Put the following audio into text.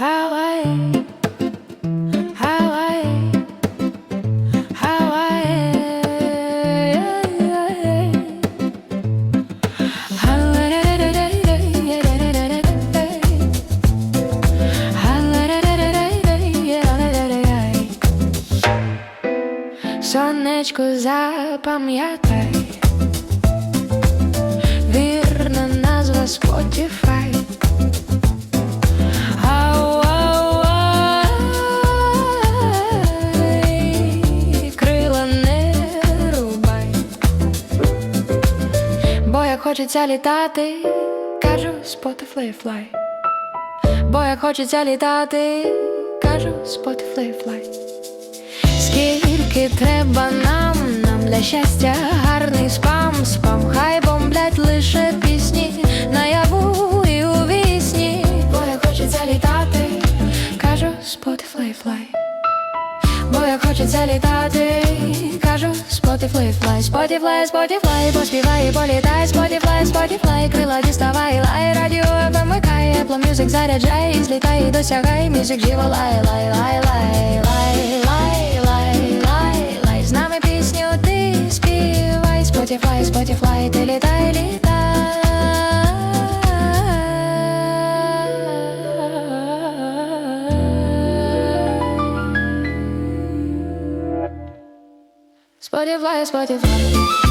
Hawaii, Hawaii, Hawaii. Сонечко запам'ятай, хочеться літати, кажу Spotify fly. Бо як хочеться літати, кажу Spotify fly. Скільки треба нам, нам для щастя, гарний спам, спам, хай бомблять лише пісні наяву і у вісні. Бо як хочеться літати, кажу Spotify fly. Бо як хочеться літати, кажу Spotify fly, Spotify, Spotify, поспівай і політай, Spotify, Spotify, крила діставай, лай, радіо вимикай, Apple Music заряджай, і злітай, і досягай, мюзик живо лай, лай, лай, лай, лай, лай, лай, лай, лай, з нами пісню ти співай, Spotify, Spotify, ти літай. Spotify, Spotify.